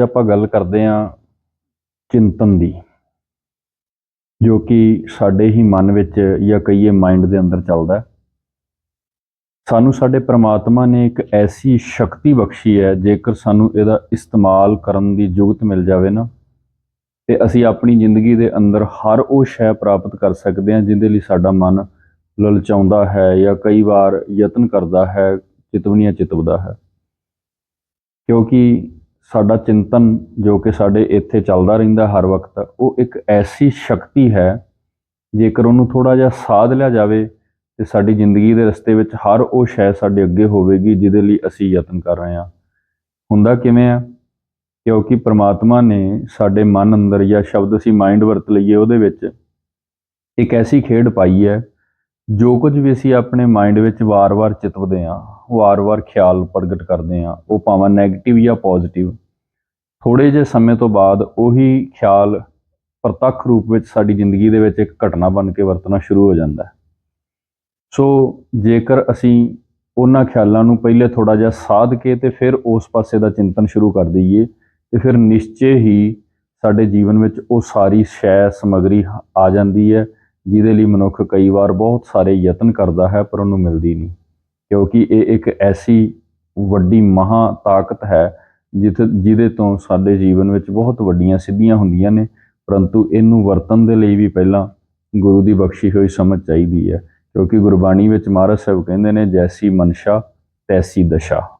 ਅੱਜ ਆਪਾਂ ਗੱਲ ਕਰਦੇ ਹਾਂ ਚਿੰਤਨ ਦੀ, ਜੋ ਕਿ ਸਾਡੇ ਹੀ ਮਨ ਵਿੱਚ ਜਾਂ ਕਹੀਏ ਮਾਈਂਡ ਦੇ ਅੰਦਰ ਚੱਲਦਾ ਸਾਨੂੰ ਸਾਡੇ ਪ੍ਰਮਾਤਮਾ ਨੇ ਇੱਕ ਐਸੀ ਸ਼ਕਤੀ ਬਖਸ਼ੀ ਹੈ, ਜੇਕਰ ਸਾਨੂੰ ਇਹਦਾ ਇਸਤੇਮਾਲ ਕਰਨ ਦੀ ਜੁਗਤ ਮਿਲ ਜਾਵੇ ਨਾ, ਤੇ ਅਸੀਂ ਆਪਣੀ ਜ਼ਿੰਦਗੀ ਦੇ ਅੰਦਰ ਹਰ ਉਹ ਸ਼ੈ ਪ੍ਰਾਪਤ ਕਰ ਸਕਦੇ ਹਾਂ ਜਿਹਦੇ ਲਈ ਸਾਡਾ ਮਨ ਲਲਚਾਉਂਦਾ ਹੈ ਜਾਂ ਕਈ ਵਾਰ ਯਤਨ ਕਰਦਾ ਹੈ, ਚਿਤਵਨੀਆਂ ਚਿਤਵਦਾ ਹੈ। ਕਿਉਂਕਿ ਸਾਡਾ ਚਿੰਤਨ ਜੋ ਕਿ ਸਾਡੇ ਇੱਥੇ ਚੱਲਦਾ ਰਹਿੰਦਾ ਹਰ ਵਕਤ, ਉਹ ਇੱਕ ਐਸੀ ਸ਼ਕਤੀ ਹੈ, ਜੇਕਰ ਉਹਨੂੰ ਥੋੜਾ ਜਿਹਾ ਸਾਧ ਲਿਆ ਜਾਵੇ ਤੇ ਸਾਡੀ ਜ਼ਿੰਦਗੀ ਦੇ ਰਸਤੇ ਵਿੱਚ ਹਰ ਉਹ ਸ਼ੈ ਸਾਡੇ ਅੱਗੇ ਹੋਵੇਗੀ ਜਿਹਦੇ ਲਈ ਅਸੀਂ ਯਤਨ ਕਰ ਰਹੇ ਹਾਂ। ਹੁੰਦਾ ਕਿਵੇਂ ਆ? ਕਿਉਂਕਿ ਪ੍ਰਮਾਤਮਾ ਨੇ ਸਾਡੇ ਮਨ ਅੰਦਰ ਜਾਂ ਸ਼ਬਦ ਅਸੀਂ ਮਾਈਂਡ ਵਰਤ ਲਈਏ ਉਹਦੇ ਵਿੱਚ ਇੱਕ ਐਸੀ ਖੇਡ ਪਾਈ ਹੈ, ਜੋ ਕੁਝ ਵੀ ਅਸੀਂ ਆਪਣੇ ਮਾਈਂਡ ਵਿੱਚ ਵਾਰ-ਵਾਰ ਚਿਤਵਦੇ ਹਾਂ, ਵਾਰ-ਵਾਰ ਖਿਆਲ ਪ੍ਰਗਟ ਕਰਦੇ ਹਾਂ, ਉਹ ਭਾਵੇਂ 네ਗੇਟਿਵ ਜਾਂ ਪੋਜ਼ਿਟਿਵ ਥੋੜੇ ਜਿਹੇ ਸਮੇਂ ਤੋਂ ਬਾਅਦ ਉਹੀ ਖਿਆਲ ਪ੍ਰਤੱਖ ਰੂਪ ਵਿੱਚ ਸਾਡੀ ਜ਼ਿੰਦਗੀ ਦੇ ਵਿੱਚ ਇੱਕ ਘਟਨਾ ਬਣ ਕੇ ਵਰਤਣਾ ਸ਼ੁਰੂ ਹੋ ਜਾਂਦਾ ਹੈ। ਸੋ ਜੇਕਰ ਅਸੀਂ ਉਹਨਾਂ ਖਿਆਲਾਂ ਨੂੰ ਪਹਿਲੇ ਥੋੜਾ ਜਿਹਾ ਸਾਧ ਕੇ ਤੇ ਫਿਰ ਉਸ ਪਾਸੇ ਦਾ ਚਿੰਤਨ ਸ਼ੁਰੂ ਕਰ ਦਈਏ, ਤੇ ਫਿਰ ਨਿਸ਼ਚੇ ਹੀ ਸਾਡੇ ਜੀਵਨ ਵਿੱਚ ਉਹ ਸਾਰੀ ਸ਼ੈ, ਸਮਗਰੀ ਆ ਜਾਂਦੀ ਹੈ, ਜਿਹਦੇ ਲਈ ਮਨੁੱਖ ਕਈ ਵਾਰ ਬਹੁਤ ਸਾਰੇ ਯਤਨ ਕਰਦਾ ਹੈ, ਪਰ ਉਹਨੂੰ ਮਿਲਦੀ ਨਹੀਂ। ਕਿਉਂਕਿ ਇਹ ਇੱਕ ਐਸੀ ਵੱਡੀ ਮਹਾ ਤਾਕਤ ਹੈ ਜਿੱਥੇ ਜਿਹਦੇ ਤੋਂ ਸਾਡੇ ਜੀਵਨ ਵਿੱਚ ਬਹੁਤ ਵੱਡੀਆਂ ਸਿੱਧੀਆਂ ਹੁੰਦੀਆਂ ਨੇ, ਪਰੰਤੂ ਇਹਨੂੰ ਵਰਤਨ ਦੇ ਲਈ ਵੀ ਪਹਿਲਾਂ ਗੁਰੂ ਦੀ ਬਖਸ਼ੀ ਹੋਈ ਸਮਝ ਚਾਹੀਦੀ ਹੈ, ਕਿਉਂਕਿ ਗੁਰਬਾਣੀ ਵਿੱਚ ਮਹਾਰਾਜ ਸਾਹਿਬ ਕਹਿੰਦੇ ਨੇ, ਜੈਸੀ ਮਨਸ਼ਾ, ਤੈਸੀ ਦਸ਼ਾ।